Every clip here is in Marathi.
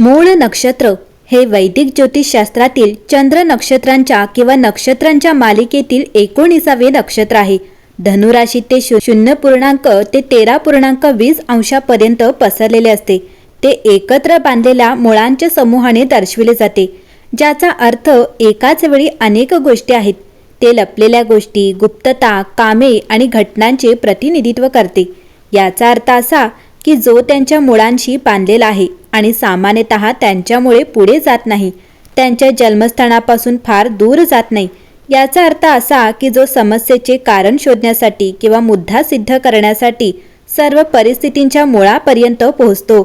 मूळ नक्षत्र हे वैदिक ज्योतिषशास्त्रातील चंद्र नक्षत्रांच्या किंवा नक्षत्रांच्या मालिकेतील एकोणीसावे नक्षत्र आहे. धनुराशी ते शून्य पूर्णांक ते तेरा पूर्णांक वीस अंशापर्यंत पसरलेले असते. ते एकत्र बांधलेल्या मुळांच्या समूहाने दर्शविले जाते ज्याचा अर्थ एकाच वेळी अनेक गोष्टी आहेत. ते लपलेल्या गोष्टी गुप्तता कामे आणि घटनांचे प्रतिनिधित्व करते. याचा अर्थ असा की जो त्यांच्या मुळांशी बांधलेला आहे आणि सामान्यतः त्यांच्यामुळे पुढे जात नाही त्यांच्या जन्मस्थानापासून फार दूर जात नाही याचा अर्थ असा की जो समस्येचे कारण शोधण्यासाठी किंवा मुद्दा सिद्ध करण्यासाठी सर्व परिस्थितींच्या मुळापर्यंत पोहोचतो.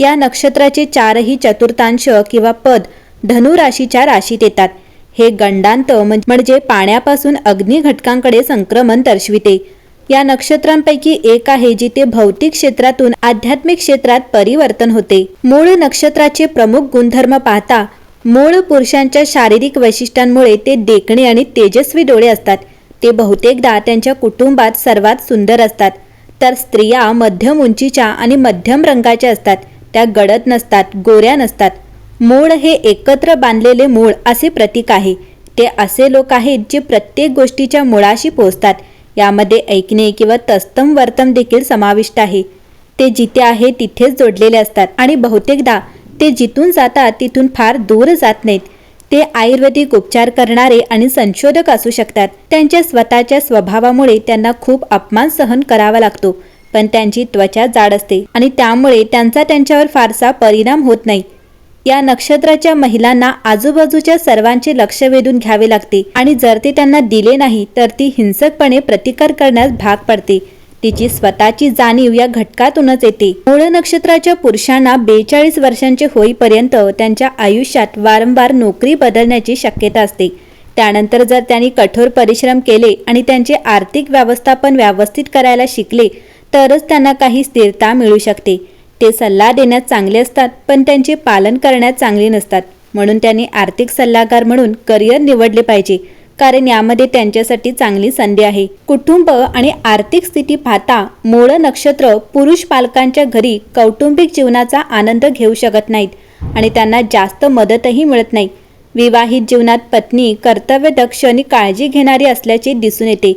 या नक्षत्राचे चारही चतुर्थांश किंवा पद धनुराशीच्या राशीत येतात. हे गंडांत म्हणजे पाण्यापासून अग्नी घटकांकडे संक्रमण दर्शविते. या नक्षत्रांपैकी एक आहे जिथे भौतिक क्षेत्रातून आध्यात्मिक क्षेत्रात परिवर्तन होते. मूळ नक्षत्राचे प्रमुख गुणधर्म पाहता मूळ पुरुषांच्या शारीरिक वैशिष्ट्यांमुळे ते देखणे आणि तेजस्वी डोळे असतात. ते बहुतेकदा त्यांच्या कुटुंबात सर्वात सुंदर असतात. तर स्त्रिया मध्यम उंचीच्या आणि मध्यम रंगाच्या असतात. त्या गडद नसतात गोऱ्या नसतात. मूळ हे एकत्र बांधलेले मूळ असे प्रतीक आहे. ते असे लोक आहेत जे प्रत्येक गोष्टीच्या मुळाशी पोहोचतात यामध्ये ऐकणे किंवा तस्तम वर्तम देखील समाविष्ट आहे. ते जिथे आहे तिथेच जोडलेले असतात आणि बहुतेकदा ते जिथून जातात तिथून फार दूर जात नाहीत. ते आयुर्वेदिक उपचार करणारे आणि संशोधक असू शकतात. त्यांच्या स्वतःच्या स्वभावामुळे त्यांना खूप अपमान सहन करावा लागतो पण त्यांची त्वचा जाड असते आणि त्यामुळे त्यांचा त्यांच्यावर फारसा परिणाम होत नाही. या नक्षत्राच्या महिलांना आजूबाजूच्या सर्वांचे लक्ष वेधून घ्यावे लागते आणि जर ते त्यांना दिले नाही तर ती हिंसकपणे प्रतिकार करण्यास भाग पडते. तिची स्वतःची जाणीव या घटकातूनच येते. मूळ नक्षत्राच्या पुरुषांना बेचाळीस वर्षांचे होईपर्यंत त्यांच्या आयुष्यात वारंवार नोकरी बदलण्याची शक्यता असते. त्यानंतर जर त्यांनी कठोर परिश्रम केले आणि त्यांचे आर्थिक व्यवस्थापन व्यवस्थित करायला शिकले तरच त्यांना काही स्थिरता मिळू शकते. ते सल्ला देण्यात चांगले असतात पण त्यांचे पालन करण्यात चांगले नसतात. म्हणून त्यांनी आर्थिक सल्लागार म्हणून करिअर निवडले पाहिजे कारण यामध्ये त्यांच्यासाठी चांगली संधी आहे. कुटुंब आणि आर्थिक स्थिती पाहता मूळ नक्षत्र पुरुष पालकांच्या घरी कौटुंबिक जीवनाचा आनंद घेऊ शकत नाहीत आणि त्यांना जास्त मदतही मिळत नाही. विवाहित जीवनात पत्नी कर्तव्यदक्ष आणि काळजी घेणारी असल्याचे दिसून येते.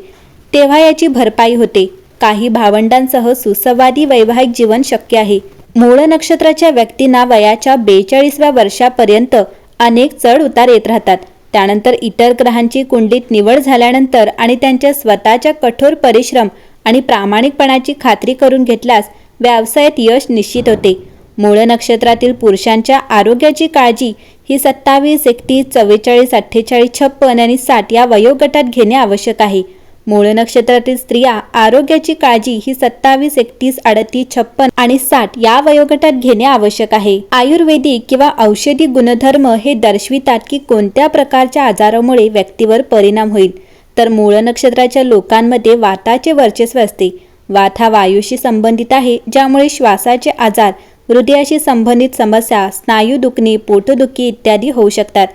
तेव्हा याची भरपाई होते. काही भावंडांसह सुसंवादी वैवाहिक जीवन शक्य आहे. मूळ नक्षत्राच्या व्यक्तींना वयाच्या बेचाळीसव्या वर्षापर्यंत अनेक चढ उतार येत राहतात. त्यानंतर इतर ग्रहांची कुंडीत निवड झाल्यानंतर आणि त्यांच्या स्वतःच्या कठोर परिश्रम आणि प्रामाणिकपणाची खात्री करून घेतल्यास व्यवसायात यश निश्चित होते. मूळ नक्षत्रातील पुरुषांच्या आरोग्याची काळजी ही सत्तावीस एकतीस चव्वेचाळीस अठ्ठेचाळीस छप्पन आणि साठ या वयोगटात घेणे आवश्यक आहे. मूळ नक्षत्रातील स्त्रिया आरोग्याची काळजी ही सत्तावीस एकतीस अडतीस छप्पन आणि साठ या वयोगटात घेणे आवश्यक आहे. आयुर्वेदिक किंवा औषधी गुणधर्म हे दर्शवितात की कोणत्या प्रकारच्या आजारामुळे व्यक्तीवर परिणाम होईल. तर मूळ नक्षत्राच्या लोकांमध्ये वाताचे वर्चस्व असते. वात हा वायूशी संबंधित आहे ज्यामुळे श्वासाचे आजार हृदयाशी संबंधित समस्या स्नायू दुखणे पोटदुखी इत्यादी होऊ शकतात.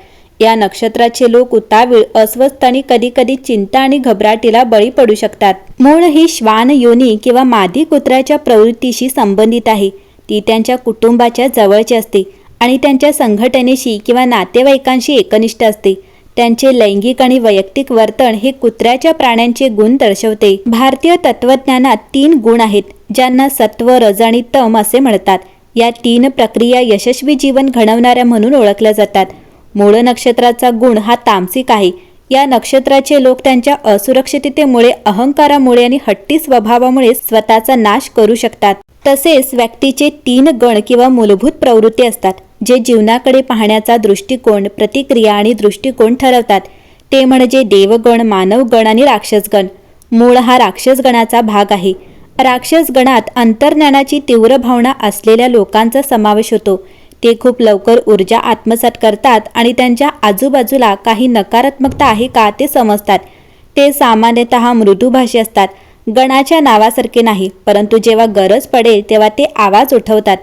या नक्षत्राचे लोक उतावीळ अस्वस्थ आणि कधी कधी चिंता आणि घबराटीला बळी पडू शकतात. मूळ ही श्वान योनी किंवा मादी कुत्र्याच्या प्रवृत्तीशी संबंधित आहे. ती त्यांच्या कुटुंबाच्या जवळची असते आणि त्यांच्या संघटनेशी किंवा नातेवाईकांशी एकनिष्ठ असते. त्यांचे लैंगिक आणि वैयक्तिक वर्तन हे कुत्र्याच्या प्राण्यांचे गुण दर्शवते. भारतीय तत्वज्ञानात तीन गुण आहेत ज्यांना सत्व रज आणि तम असे म्हणतात. या तीन प्रक्रिया यशस्वी जीवन घडवणाऱ्या म्हणून ओळखल्या जातात. मूळ नक्षत्राचा गुण हा तामसिक आहे. या नक्षत्राचे लोक त्यांच्या असुरक्षिततेमुळे अहंकारामुळे आणि हट्टी स्वभावामुळे स्वतःचा नाश करू शकतात. तसेच व्यक्तीचे तीन गण किंवा मूलभूत प्रवृत्ती असतात जे जीवनाकडे पाहण्याचा दृष्टिकोन प्रतिक्रिया आणि दृष्टिकोन ठरवतात. ते म्हणजे देवगण मानवगण आणि राक्षसगण. मूळ हा राक्षसगणाचा भाग आहे. राक्षसगणात अंतर्ज्ञानाची तीव्र भावना असलेल्या लोकांचा समावेश होतो. ते खूप लवकर ऊर्जा आत्मसात करतात आणि त्यांच्या आजूबाजूला काही नकारात्मकता आहे का ते समजतात. ते सामान्यतः मृदुभाषी असतात. गणाच्या नावासारखे नाही परंतु जेव्हा गरज पडेल तेव्हा ते आवाज उठवतात.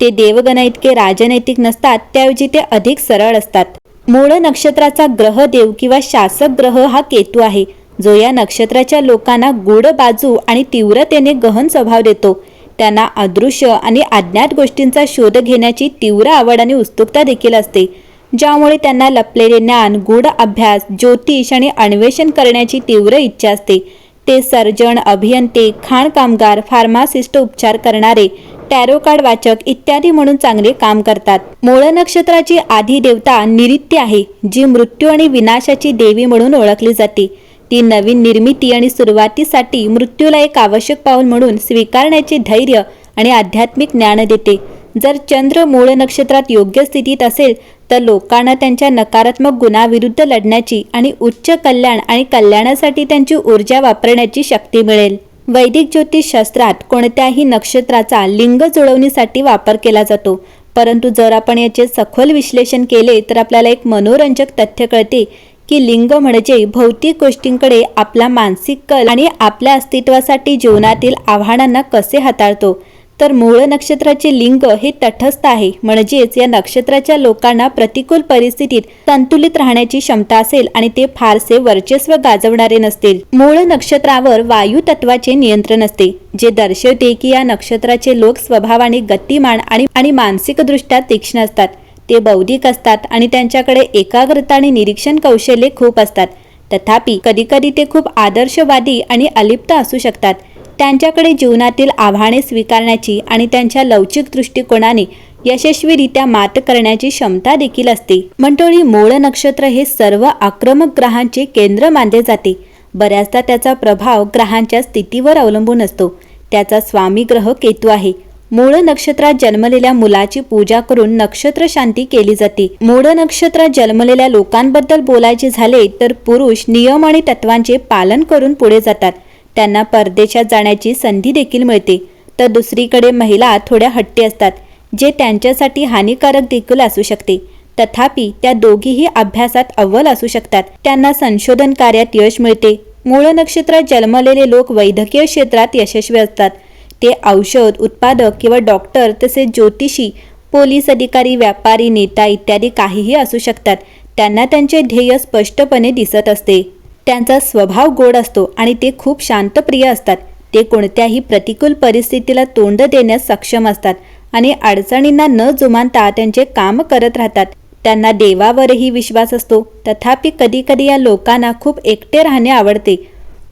ते देवगणा इतके राजनैतिक नसतात त्याऐवजी ते अधिक सरळ असतात. मूळ नक्षत्राचा ग्रह देव किंवा शासक ग्रह हा केतू आहे जो या नक्षत्राच्या लोकांना गूढ बाजू आणि तीव्रतेने गहन स्वभाव देतो. त्यांना अदृश्य आणि अज्ञात गोष्टींचा शोध घेण्याची तीव्र आवड आणि उत्सुकता देखील असते ज्यामुळे त्यांना लपलेले ज्ञान गूढ अभ्यास ज्योतिष आणि अन्वेषण करण्याची तीव्र इच्छा असते. ते सर्जन अभियंते खाण कामगार फार्मासिस्ट उपचार करणारे टॅरो कार्ड वाचक इत्यादी म्हणून चांगले काम करतात. मूळ नक्षत्राची आधी देवता निरित्य आहे जी मृत्यू आणि विनाशाची देवी म्हणून ओळखली जाते. ती नवीन निर्मिती आणि सुरुवातीसाठी मृत्यूला एक आवश्यक पाऊल म्हणून स्वीकारण्याचे धैर्य आणि आध्यात्मिक ज्ञान देते. जर चंद्र मूळ नक्षत्रात योग्य स्थितीत असेल तर लोकांना त्यांच्या नकारात्मक गुणाविरुद्ध लढण्याची आणि उच्च कल्याण आणि कल्याणासाठी त्यांची ऊर्जा वापरण्याची शक्ती मिळेल. वैदिक ज्योतिषशास्त्रात कोणत्याही नक्षत्राचा लिंग जुळवणीसाठी वापर केला जातो. परंतु जर आपण याचे सखोल विश्लेषण केले तर आपल्याला एक मनोरंजक तथ्य कळते की लिंग म्हणजे भौतिक गोष्टींकडे आपला मानसिक कल आणि आपल्या अस्तित्वासाठी जीवनातील आव्हानांना कसे हाताळतो? तर मूळ नक्षत्राचे लिंग हे तटस्थ आहे. म्हणजेच या नक्षत्राच्या लोकांना प्रतिकूल परिस्थितीत संतुलित राहण्याची क्षमता असेल आणि ते फारसे वर्चस्व गाजवणारे नसतील. मूळ नक्षत्रावर वायू तत्वाचे नियंत्रण असते जे दर्शवते की या नक्षत्राचे लोक स्वभावाने गतिमान आणि आणि मानसिकदृष्ट्या तीक्ष्ण असतात. ते बौद्धिक असतात आणि त्यांच्याकडे एकाग्रता आणि निरीक्षण कौशल्ये खूप असतात. तथापि कधीकधी ते खूप आदर्शवादी आणि अलिप्त असू शकतात. त्यांच्याकडे जीवनातील आव्हाने स्वीकारण्याची आणि त्यांच्या लवचिक दृष्टिकोनाने यशस्वीरित्या मात करण्याची क्षमता देखील असते. मंडळी मूळ नक्षत्र हे सर्व आक्रमक ग्रहांचे केंद्र मानले जाते. बऱ्याचदा त्याचा प्रभाव ग्रहांच्या स्थितीवर अवलंबून असतो. त्याचा स्वामी ग्रह केतू आहे. मूळ नक्षत्रात जन्मलेल्या मुलाची पूजा करून नक्षत्र शांती केली जाते. मूळ नक्षत्रात जन्मलेल्या लोकांबद्दल बोलायचे झाले तर पुरुष नियम आणि तत्वांचे पालन करून पुढे जातात. त्यांना परदेशात जाण्याची संधी देखील मिळते. तर दुसरीकडे महिला थोड्या हट्टी असतात जे त्यांच्यासाठी हानिकारक देखील असू शकते. तथापि त्या दोघीही अभ्यासात अव्वल असू शकतात. त्यांना संशोधन कार्यात यश मिळते. मूळ नक्षत्रात जन्मलेले लोक वैद्यकीय क्षेत्रात यशस्वी असतात. ते औषध उत्पादक किंवा डॉक्टर तसेच ज्योतिषी पोलीस अधिकारी व्यापारी नेता इत्यादी काहीही असू शकतात. त्यांना त्यांचे ध्येय स्पष्टपणे दिसत असते. त्यांचा स्वभाव गोड असतो आणि ते खूप शांतप्रिय असतात. ते कोणत्याही प्रतिकूल परिस्थितीला तोंड देण्यास सक्षम असतात आणि अडचणींना न जुमानता त्यांचे काम करत राहतात. त्यांना देवावरही विश्वास असतो. तथापि कधीकधी या लोकांना खूप एकटे राहणे आवडते.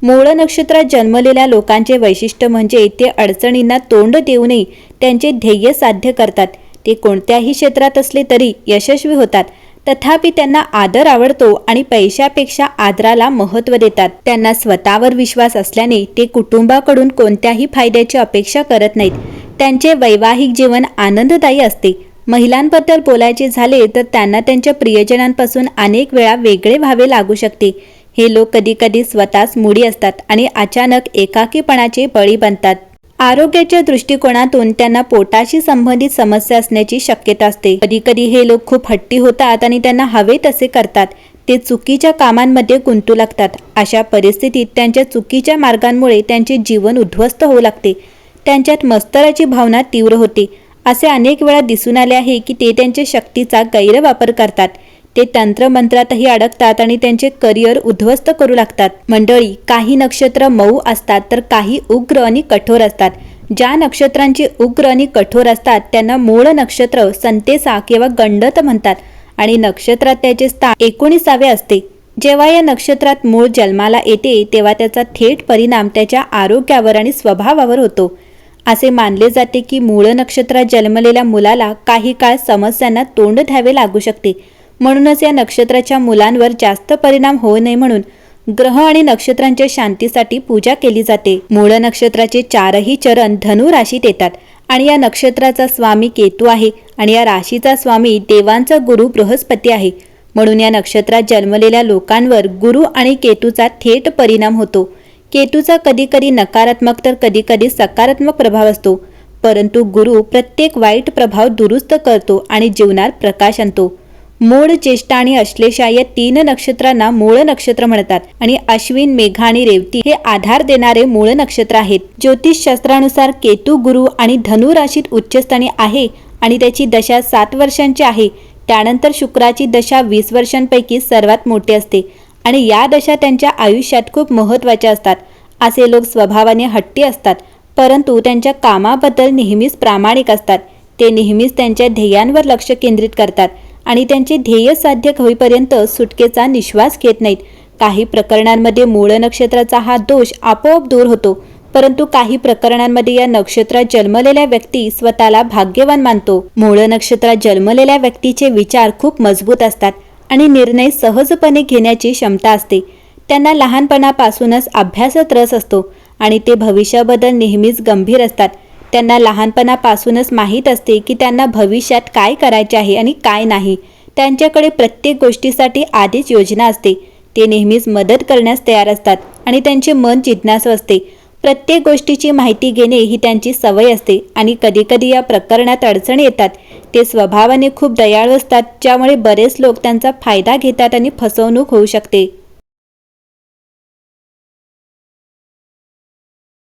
मूळ नक्षत्रात जन्मलेल्या लोकांचे वैशिष्ट्य म्हणजे ते अडचणींना तोंड देऊनही त्यांचे ध्येय साध्य करतात. ते कोणत्याही क्षेत्रात असले तरी यशस्वी होतात. तथापि त्यांना आदर आवडतो आणि पैशापेक्षा आदराला महत्त्व देतात. त्यांना स्वतःवर विश्वास असल्याने ते कुटुंबाकडून कोणत्याही फायद्याची अपेक्षा करत नाहीत. त्यांचे वैवाहिक जीवन आनंददायी असते. महिलांबद्दल बोलायचे झाले तर त्यांना त्यांच्या प्रियजनांपासून अनेक वेळा वेगळे व्हावे लागू शकते. हे लोक कधीकधी स्वतःच मुडी असतात आणि अचानक एकाकीपणाचे बळी बनतात. आरोग्याच्या दृष्टिकोनातून त्यांना पोटाशी संबंधित समस्या असण्याची शक्यता असते. कधी कधी हे लोक खूप हट्टी होतात आणि त्यांना हवे तसे करतात. ते चुकीच्या कामांमध्ये गुंतू लागतात. अशा परिस्थितीत त्यांच्या चुकीच्या मार्गांमुळे त्यांचे जीवन उद्ध्वस्त होऊ लागते. त्यांच्यात मस्तराची भावना तीव्र होते. असे अनेक वेळा दिसून आले आहे की ते त्यांच्या शक्तीचा गैरवापर करतात. ते तंत्रमंत्रातही अडकतात आणि त्यांचे करिअर उद्ध्वस्त करू लागतात. मंडळी काही नक्षत्र मऊ असतात तर काही उग्र आणि कठोर असतात. ज्या नक्षत्रांची उग्र आणि कठोर असतात त्यांना मूळ नक्षत्र संतेसा किंवा गंडत म्हणतात. आणि नक्षत्रात त्याचे स्थान एकोणीसावे असते. जेव्हा या नक्षत्रात मूळ जन्माला येते तेव्हा त्याचा थेट परिणाम त्याच्या आरोग्यावर आणि स्वभावावर होतो. असे मानले जाते की मूळ नक्षत्रात जन्मलेल्या मुलाला काही काळ समस्यांना तोंड द्यावे लागू शकते. म्हणूनच या नक्षत्राच्या मुलांवर जास्त परिणाम होऊ नये म्हणून ग्रह आणि नक्षत्रांच्या शांतीसाठी पूजा केली जाते. मूळ नक्षत्राचे चारही चरण धनु राशीत येतात आणि या नक्षत्राचा स्वामी केतू आहे आणि या राशीचा स्वामी देवांचा गुरु बृहस्पती आहे. म्हणून या नक्षत्रात जन्मलेल्या लोकांवर गुरु आणि केतूचा थेट परिणाम होतो. केतूचा कधीकधी नकारात्मक तर कधीकधी सकारात्मक प्रभाव असतो. परंतु गुरु प्रत्येक वाईट प्रभाव दुरुस्त करतो आणि जीवनात प्रकाश आणतो. मूळ ज्येष्ठा आणि अश्लेषा या तीन नक्षत्रांना मूळ नक्षत्र म्हणतात. आणि अश्विन मेघा आणि रेवती हे आधार देणारे मूळ नक्षत्र आहेत. ज्योतिष शास्त्रानुसार केतू गुरु आणि धनु राशीत उच्चस्थानी आहे आणि त्याची दशा सात वर्षांची आहे. त्यानंतर शुक्राची दशा वीस वर्षांपैकी सर्वात मोठी असते. आणि या दशा त्यांच्या आयुष्यात खूप महत्त्वाच्या असतात. असे लोक स्वभावाने हट्टी असतात. परंतु त्यांच्या कामाबद्दल नेहमीच प्रामाणिक असतात. ते नेहमीच त्यांच्या ध्येयांवर लक्ष केंद्रित करतात. आणि त्यांचे ध्येय साध्य होईपर्यंत सुटकेचा निश्वास घेत नाहीत. काही प्रकरणांमध्ये मूळ नक्षत्राचा हा दोष आपोआप दूर होतो परंतु काही प्रकरणांमध्ये या नक्षत्रात जन्मलेल्या व्यक्ती स्वतःला भाग्यवान मानतो. मूळ नक्षत्रात जन्मलेल्या व्यक्तीचे विचार खूप मजबूत असतात आणि निर्णय सहजपणे घेण्याची क्षमता असते. त्यांना लहानपणापासूनच अभ्यासात रस असतो आणि ते भविष्याबद्दल नेहमीच गंभीर असतात. त्यांना लहानपणापासूनच माहीत असते की त्यांना भविष्यात काय करायचे आहे आणि काय नाही. त्यांच्याकडे प्रत्येक गोष्टीसाठी आधीच योजना असते. ते नेहमीच मदत करण्यास तयार असतात आणि त्यांचे मन जिज्ञासू असते. प्रत्येक गोष्टीची माहिती घेणे ही त्यांची सवय असते आणि कधीकधी या प्रकरणात अडचणी येतात. ते स्वभावाने खूप दयाळू असतात ज्यामुळे बरेच लोक त्यांचा फायदा घेतात आणि फसवणूक होऊ शकते.